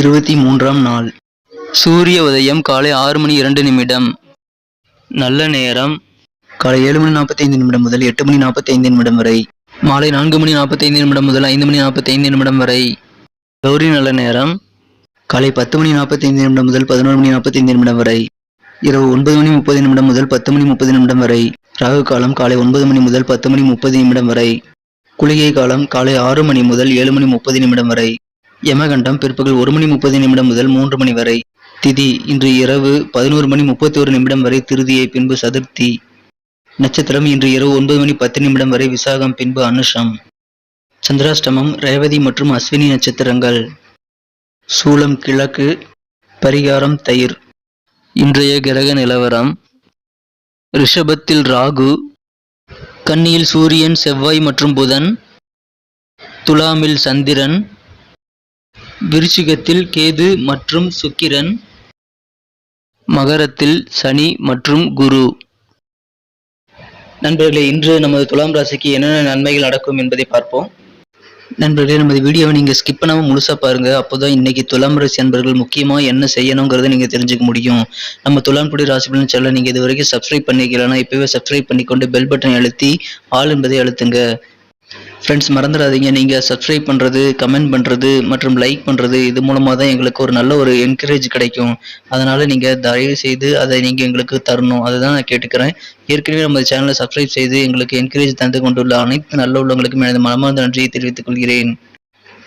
இருபத்தி மூன்றாம் நாள். சூரிய உதயம் காலை ஆறு மணி இரண்டு நிமிடம். நல்ல நேரம். காலை ஏழு மணி நாற்பத்தைந்து நிமிடம் முதல் எட்டு மணி நாற்பத்தைந்து நிமிடம் வரை. மாலை நான்கு மணி நாற்பத்தைந்து நிமிடம் முதல் ஐந்து மணி நாற்பத்தைந்து நிமிடம் வரை. கௌரி நல்ல நேரம். காலை பத்து மணி நாற்பத்தைந்து நிமிடம் முதல் பதினோரு மணி நாற்பத்தைந்து நிமிடம் வரை. இரவு ஒன்பது மணி முப்பது நிமிடம் முதல் பத்து மணி முப்பது நிமிடம் வரை. ராகு காலம் காலை ஒன்பது மணி முதல் பத்து மணி முப்பது நிமிடம் வரை. குளிகை காலம் காலை ஆறு மணி முதல் ஏழு மணி முப்பது நிமிடம் வரை. யமகண்டம் பிற்பகல் ஒரு மணி முப்பது நிமிடம் முதல் மூன்று மணி வரை. திதி இன்று இரவு பதினோரு மணி முப்பத்தி ஒரு நிமிடம் வரை திருதியை பின்பு சதுர்த்தி. நட்சத்திரம் இன்று இரவு ஒன்பது மணி பத்து நிமிடம் வரை விசாகம் பின்பு அனுஷம். சந்திராஷ்டமம் ரேவதி மற்றும் அஸ்வினி நட்சத்திரங்கள். சூலம் கிழக்கு பரிகாரம் தயிர். இன்றைய கிரக நிலவரம் ரிஷபத்தில் ராகு கன்னியில் சூரியன் செவ்வாய் மற்றும் புதன் துலாமில் சந்திரன் விருச்சிகத்தில் கேது மற்றும் சுக்கிரன் மகரத்தில் சனி மற்றும் குரு. நண்பர்களே இன்று நமது துலாம் ராசிக்கு என்னென்ன நன்மைகள் நடக்கும் என்பதை பார்ப்போம். நண்பர்களே நமது வீடியோவை நீங்கள் ஸ்கிப் பண்ணாமல் முழுசாக பாருங்க. அப்போதான் இன்னைக்கு துலாம் ராசி நண்பர்கள் முக்கியமாக என்ன செய்யணுங்கிறத நீங்கள் தெரிஞ்சுக்க முடியும். நம்ம துலாம்புடி ராசி பலன் சேனலை நீங்கள் இது வரைக்கும் சப்ஸ்கிரைப் பண்ணிக்கலன்னா இப்போவே சப்ஸ்கிரைப் பண்ணிக்கொண்டு பெல் பட்டன் அழுத்தி ஆல் என்பதை அழுத்துங்க. ஃப்ரெண்ட்ஸ் மறந்துடாதீங்க. நீங்கள் சப்ஸ்கிரைப் பண்ணுறது கமெண்ட் பண்ணுறது மற்றும் லைக் பண்ணுறது இது மூலமாக தான் எங்களுக்கு ஒரு நல்ல ஒரு என்கரேஜ் கிடைக்கும். அதனால் நீங்கள் தயவு செய்து அதை நீங்கள் எங்களுக்கு தரணும். அதை தான் நான் கேட்டுக்கிறேன். ஏற்கனவே நம்ம சேனலை சப்ஸ்கிரைப் செய்து எங்களுக்கு என்கரேஜ் தந்து கொண்டுள்ள அனைத்து நல்ல உள்ளவங்களுக்கும் எனது மனமார்ந்த நன்றியை தெரிவித்துக் கொள்கிறேன்.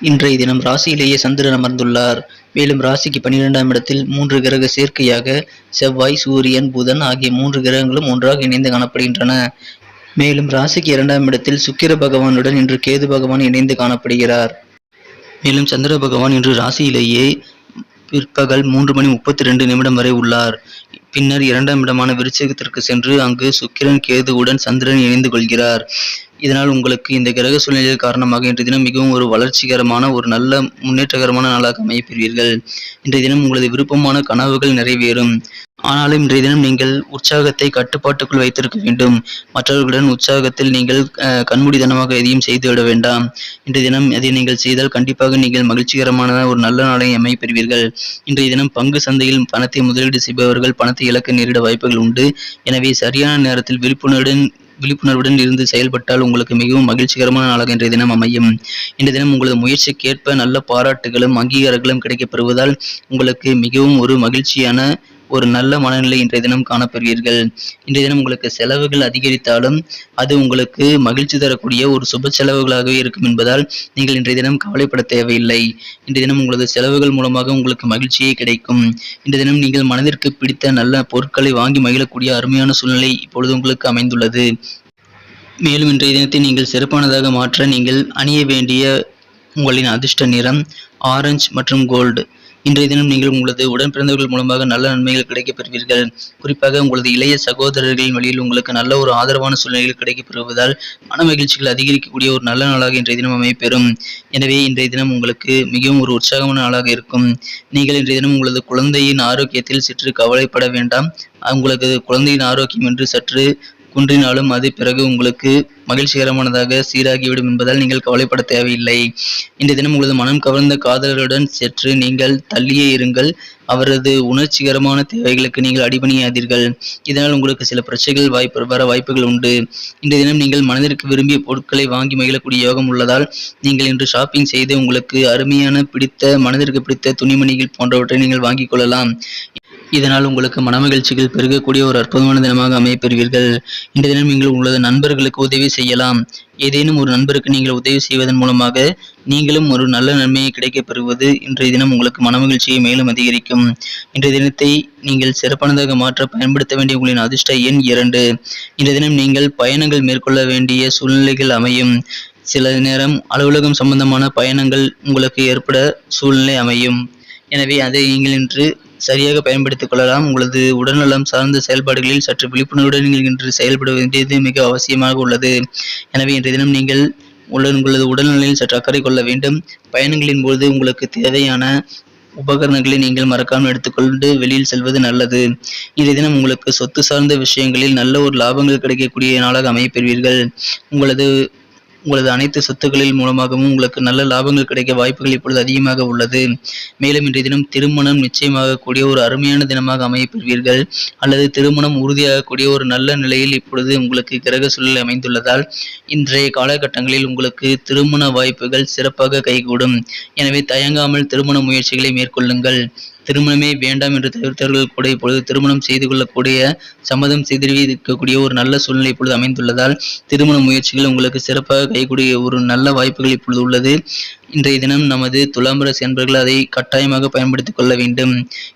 இன்றைய தினம் ராசியிலேயே சந்திரன் அமர்ந்துள்ளார். மேலும் ராசிக்கு பன்னிரெண்டாம் இடத்தில் மூன்று கிரக சேர்க்கையாக செவ்வாய் சூரியன் புதன் ஆகிய மூன்று கிரகங்களும் ஒன்றாக இணைந்து காணப்படுகின்றன. மேலும் ராசிக்கு இரண்டாம் இடத்தில் சுக்கிர பகவானுடன் இன்று கேது பகவான் இணைந்து காணப்படுகிறார். மேலும் சந்திர பகவான் இன்று ராசியிலேயே பிற்பகல் மூன்று மணி முப்பத்தி ரெண்டு நிமிடம் வரை உள்ளார். பின்னர் இரண்டாம் இடமான விருச்சகத்திற்கு சென்று அங்கு சுக்கிரன் கேதுவுடன் சந்திரன் இணைந்து கொள்கிறார். இதனால் உங்களுக்கு இந்த கிரக சூழ்நிலை காரணமாக இன்றைய தினம் மிகவும் ஒரு வளர்ச்சிகரமான ஒரு நல்ல முன்னேற்றகரமான நாளாக அமையப்பெறுவீர்கள் இன்றைய தினம் உங்களது விருப்பமான கனவுகள் நிறைவேறும். ஆனாலும் இன்றைய தினம் நீங்கள் உற்சாகத்தை கட்டுப்பாட்டுக்குள் வைத்திருக்க வேண்டும். மற்றவர்களுடன் உற்சாகத்தில் நீங்கள் கண்மூடித்தனமாக எதையும் செய்துவிட வேண்டாம். இன்றைய தினம் அதை நீங்கள் செய்தால் கண்டிப்பாக நீங்கள் மகிழ்ச்சிகரமான ஒரு நல்ல நாளை அமைப்பெறுவீர்கள் இன்றைய தினம் பங்கு சந்தையில் பணத்தை முதலீடு செய்பவர்கள் பணத்தை இழக்க நேரிட வாய்ப்புகள் உண்டு. எனவே சரியான நேரத்தில் விழிப்புணர்வுடன் விழிப்புணர்வுடன் இருந்து செயல்பட்டால் உங்களுக்கு மிகவும் மகிழ்ச்சிகரமான நாளாக இன்றைய தினம் அமையும். இன்றைய தினம் உங்களது முயற்சிக்கேற்ப நல்ல பாராட்டுகளும் அங்கீகாரங்களும் கிடைக்கப்பெறுவதால் உங்களுக்கு மிகவும் ஒரு மகிழ்ச்சியான ஒரு நல்ல மனநிலை இன்றைய தினம் காணப்பெறுவீர்கள். இன்றைய தினம் உங்களுக்கு செலவுகள் அதிகரித்தாலும் அது உங்களுக்கு மகிழ்ச்சி தரக்கூடிய ஒரு சுப செலவுகளாகவே இருக்கும் என்பதால் நீங்கள் இன்றைய தினம் கவலைப்பட தேவையில்லை. இன்றைய தினம் உங்களது செலவுகள் மூலமாக உங்களுக்கு மகிழ்ச்சியே கிடைக்கும். இன்றைய தினம் நீங்கள் மனதிற்கு பிடித்த நல்ல பொருட்களை வாங்கி மகிழக்கூடிய அருமையான சூழ்நிலை இப்பொழுது உங்களுக்கு அமைந்துள்ளது. மேலும் இன்றைய தினத்தை நீங்கள் சிறப்பானதாக மாற்ற நீங்கள் அணிய வேண்டிய உங்களின் அதிர்ஷ்ட நிறம் ஆரஞ்சு மற்றும் கோல்டு. இன்றைய தினம் நீங்கள் உங்களது உடன் பிறந்தவர்கள் மூலமாக நல்ல நன்மைகள் கிடைக்கப் பெறுவீர்கள். குறிப்பாக உங்களது இளைய சகோதரர்களின் வழியில் உங்களுக்கு நல்ல ஒரு ஆதரவான சூழ்நிலைகள் கிடைக்கப் பெறுவதால் மன மகிழ்ச்சிகள் அதிகரிக்கக்கூடிய ஒரு நல்ல நாளாக இன்றைய தினம் அமையப்பெறும். எனவே இன்றைய தினம் உங்களுக்கு மிகவும் ஒரு உற்சாகமான நாளாக இருக்கும். நீங்கள் இன்றைய தினம் உங்களது குழந்தையின் ஆரோக்கியத்தில் சற்று கவலைப்பட வேண்டாம். உங்களுக்கு குழந்தையின் ஆரோக்கியம் என்று சற்று குன்றினாலும் அது பிறகு உங்களுக்கு மகிழ்ச்சிகரமானதாக சீராகிவிடும் என்பதால் நீங்கள் கவலைப்பட தேவையில்லை. இன்றைய தினம் உங்களது மனம் கவர்ந்த காதலருடன் சற்று நீங்கள் தள்ளியே இருங்கள். அவரது உணர்ச்சிகரமான தேவைகளுக்கு நீங்கள் அடிபணியாதீர்கள். இதனால் உங்களுக்கு சில பிரச்சனைகள் வாய்ப்பு வர வாய்ப்புகள் உண்டு. இன்றைய தினம் நீங்கள் மனதிற்கு விரும்பிய பொருட்களை வாங்கி மகிழக்கூடிய யோகம் உள்ளதால் நீங்கள் இன்று ஷாப்பிங் செய்து உங்களுக்கு அருமையான பிடித்த மனதிற்கு பிடித்த துணிமணிகள் போன்றவற்றை நீங்கள் வாங்கிக் கொள்ளலாம். இதனால் உங்களுக்கு மனமகிழ்ச்சிகள் பெருகக்கூடிய ஒரு அற்புதமான தினமாக அமையப்பெறுவீர்கள். இன்றைய தினம் நீங்கள் உங்களது நண்பர்களுக்கு உதவி செய்யலாம். ஏதேனும் ஒரு நண்பருக்கு நீங்கள் உதவி செய்வதன் மூலமாக நீங்களும் ஒரு நல்ல நன்மையை கிடைக்கப் பெறுவது இன்றைய தினம் உங்களுக்கு மனமகிழ்ச்சியை மேலும் அதிகரிக்கும். இன்றைய தினத்தை நீங்கள் சிறப்பானதாக மாற்ற பயன்படுத்த வேண்டிய உங்களின் அதிர்ஷ்ட எண் இரண்டு. இன்றைய தினம் நீங்கள் பயணங்கள் மேற்கொள்ள வேண்டிய சூழ்நிலைகள் அமையும். சில நேரம் அலுவலகம் சம்பந்தமான பயணங்கள் உங்களுக்கு ஏற்பட சூழ்நிலை அமையும். எனவே அதை நீங்கள் இன்று சரியாக பயன்படுத்திக் கொள்ளலாம். உங்களது உடல்நலம் சார்ந்த செயல்பாடுகளில் சற்று விழிப்புணர்வுடன் நீங்கள் இன்று செயல்பட வேண்டியது மிக அவசியமாக உள்ளது. எனவே இன்றைய தினம் நீங்கள் உள்ள உங்களது உடல்நிலையில் சற்று அக்கறை கொள்ள வேண்டும். பயணங்களின் போது உங்களுக்கு தேவையான உபகரணங்களை நீங்கள் மறக்காமல் எடுத்துக்கொண்டு வெளியில் செல்வது நல்லது. இன்றைய தினம் உங்களுக்கு சொத்து சார்ந்த விஷயங்களில் நல்ல ஒரு லாபங்கள் கிடைக்கக்கூடிய நாளாக அமையப்பெறுவீர்கள் உங்களது உங்களது அனைத்து சொத்துக்களின் மூலமாகவும் உங்களுக்கு நல்ல லாபங்கள் கிடைக்க வாய்ப்புகள் இப்பொழுது அதிகமாக உள்ளது. மேலும் இன்றைய தினம் திருமணம் நிச்சயமாகக்கூடிய ஒரு அருமையான தினமாக அமையப்பெறுவீர்கள். அல்லது திருமணம் உறுதியாகக்கூடிய ஒரு நல்ல நிலையில் இப்பொழுது உங்களுக்கு கிரக சூழல் அமைந்துள்ளதால் இன்றைய காலகட்டங்களில் உங்களுக்கு திருமண வாய்ப்புகள் சிறப்பாக கைகூடும். எனவே தயங்காமல் திருமண முயற்சிகளை மேற்கொள்ளுங்கள். திருமணமே வேண்டாம் என்று தவிர்த்தவர்கள் கூட இப்பொழுது திருமணம் செய்து கொள்ளக்கூடிய சம்மதம் செய்திருக்கக்கூடிய ஒரு நல்ல சூழ்நிலை இப்பொழுது அமைந்துள்ளதால் திருமண முயற்சிகள் உங்களுக்கு சிறப்பாக கைகூடிய ஒரு நல்ல வாய்ப்புகள் இப்பொழுது உள்ளது. இன்றைய தினம் நமது துலாம் ராசி அன்பர்கள் அதை கட்டாயமாக பயன்படுத்திக் கொள்ள வேண்டும்.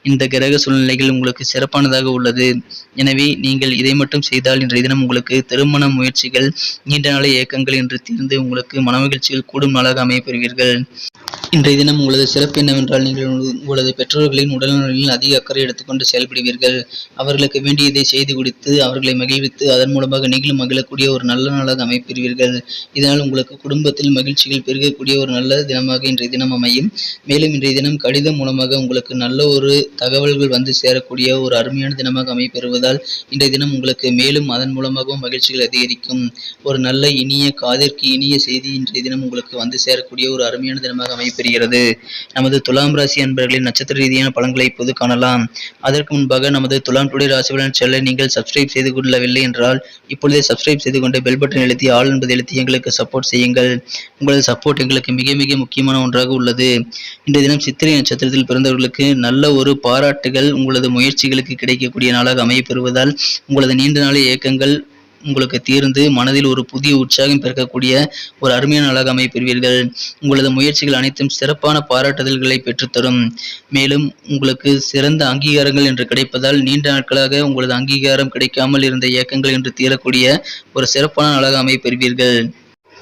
இந்த கிரக சூழ்நிலைகள் உங்களுக்கு சிறப்பானதாக உள்ளது. எனவே நீங்கள் இதை மட்டும் செய்தால் இன்றைய தினம் உங்களுக்கு திருமண முயற்சிகள் நீண்ட நாள இயக்கங்கள் என்று தீர்ந்து உங்களுக்கு மனமகிழ்ச்சிகள் கூடும் நாளாக அமையப்பெறுவீர்கள். இன்றைய தினம் உங்களது சிறப்பு என்னவென்றால் நீங்கள் உங்களது பெற்றோர்களின் உடல்நலனில் அதிக அக்கறை எடுத்துக்கொண்டு செயல்படுவீர்கள். அவர்களுக்கு வேண்டியதை செய்து கொடுத்து அவர்களை மகிழ்வித்து அதன் மூலமாக நீங்களும் மகிழக்கூடிய ஒரு நல்ல நாளாக அமைப்பெறுவீர்கள். இதனால் உங்களுக்கு குடும்பத்தில் மகிழ்ச்சிகள் பெருகக்கூடிய ஒரு நல்ல தினமாக இன்றைய தினம் அமையும். மேலும் இன்றைய தினம் கடிதம் மூலமாக உங்களுக்கு நல்ல ஒரு தகவல்கள் வந்து சேரக்கூடிய ஒரு அருமையான தினமாக அமைப்பெறுவதால் இன்றைய தினம் உங்களுக்கு மேலும் அதன் மூலமாகவும் மகிழ்ச்சிகள் அதிகரிக்கும். ஒரு நல்ல இனிய காதிற்கு இனிய செய்தி இன்றைய தினம் உங்களுக்கு வந்து சேரக்கூடிய ஒரு அருமையான தினமாக அமைப்பெறுகிறது நமது துலாம் ராசி அன்பர்களின் நட்சத்திர ரீதியான பலன்களை இப்போது காணலாம். அதற்கு முன்பாக நமது துலாம் டுடே ராசிபலன் செல்ல நீங்கள் சப்ஸ்கிரைப் செய்து கொள்ளவில்லை என்றால் இப்பொழுதே சப்ஸ்கிரைப் செய்து கொண்டு பெல் பட்டன் எழுத்தி ஆள் என்பதை எழுத்தி எங்களுக்கு சப்போர்ட் செய்யுங்கள். உங்களது சப்போர்ட் எங்களுக்கு மிக மிக முக்கியமான ஒன்றாக உள்ளது. இன்றைய தினம் சித்திரை நட்சத்திரத்தில் பிறந்தவர்களுக்கு நல்ல ஒரு பாராட்டுகள் உங்களது முயற்சிகளுக்கு கிடைக்கக்கூடிய நாளாக அமையப்பெறுவதால் உங்களது நீண்ட நாள் இயக்கங்கள் உங்களுக்கு தீர்ந்து மனதில் ஒரு புதிய உற்சாகம் பிறக்கக்கூடிய ஒரு அருமையான நாளாக அமைப்பெறுவீர்கள் உங்களது முயற்சிகள் அனைத்தும் சிறப்பான பாராட்டுதல்களை பெற்றுத்தரும். மேலும் உங்களுக்கு சிறந்த அங்கீகாரங்கள் என்று கிடைப்பதால் நீண்ட நாட்களாக உங்களது அங்கீகாரம் கிடைக்காமல் இருந்த இயக்கங்கள் என்று தீரக்கூடிய ஒரு சிறப்பான நாளாக அமைப்பெறுவீர்கள்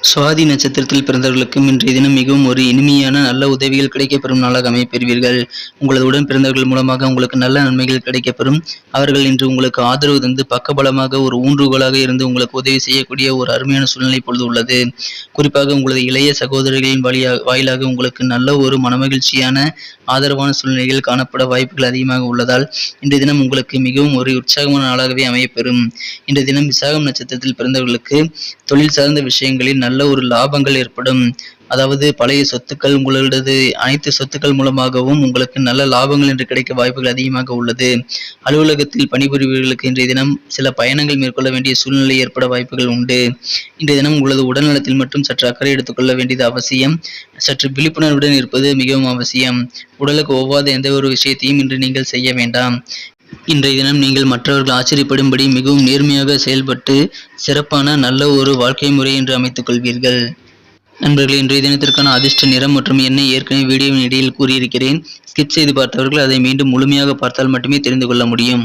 சுவாதி நட்சத்திரத்தில் பிறந்தவர்களுக்கும் இன்றைய தினம் மிகவும் ஒரு இனிமையான நல்ல உதவிகள் கிடைக்கப்பெறும் நாளாக அமைப்பெறுவீர்கள் உங்களது உடன் பிறந்தவர்கள் மூலமாக உங்களுக்கு நல்ல நன்மைகள் கிடைக்கப்பெறும். அவர்கள் இன்று உங்களுக்கு ஆதரவு தந்து பக்கபலமாக ஒரு ஊன்றுகோலாக இருந்து உங்களுக்கு உதவி செய்யக்கூடிய ஒரு அருமையான சூழ்நிலை பொழுது உள்ளது. குறிப்பாக உங்களது இளைய சகோதரர்களின் வழியாக வாயிலாக உங்களுக்கு நல்ல ஒரு மனமகிழ்ச்சியான ஆதரவான சூழ்நிலைகள் காணப்பட வாய்ப்புகள் அதிகமாக உள்ளதால் இன்றைய தினம் உங்களுக்கு மிகவும் ஒரு உற்சாகமான நாளாகவே அமையப்பெறும். இன்றைய தினம் விசாகம் நட்சத்திரத்தில் பிறந்தவர்களுக்கு தொழில் சார்ந்த விஷயங்களில் நல்ல ஒரு லாபங்கள் ஏற்படும். அதாவது பழைய சொத்துக்கள் உங்களது அனைத்து சொத்துக்கள் மூலமாகவும் உங்களுக்கு நல்ல லாபங்கள் என்று கிடைக்க வாய்ப்புகள் அதிகமாக உள்ளது. அலுவலகத்தில் பணிபுரிபவர்களுக்கு இன்றைய தினம் சில பயணங்கள் மேற்கொள்ள வேண்டிய சூழ்நிலை ஏற்பட வாய்ப்புகள் உண்டு. இன்றைய தினம் உங்களது உடல்நலத்தில் மட்டும் சற்று அக்கறை எடுத்துக்கொள்ள வேண்டியது அவசியம். சற்று விழிப்புணர்வுடன் இருப்பது மிகவும் அவசியம். உடலுக்கு ஒவ்வாத எந்த ஒரு விஷயத்தையும் இன்று நீங்கள் செய்ய வேண்டாம். இன்றைய தினம் நீங்கள் மற்றவர்கள் ஆச்சரியப்படும்படி மிகவும் நேர்மையாக செயல்பட்டு சிறப்பான நல்ல ஒரு வாழ்க்கை முறை என்று அமைத்துக் கொள்வீர்கள். நண்பர்கள் இன்றைய தினத்திற்கான அதிர்ஷ்ட நிறம் மற்றும் எண்ணெய் ஏற்கனவே வீடியோவின் இடையில் கூறியிருக்கிறேன். ஸ்கிப் செய்து பார்த்தவர்கள் அதை மீண்டும் முழுமையாக பார்த்தால் மட்டுமே தெரிந்து கொள்ள முடியும்.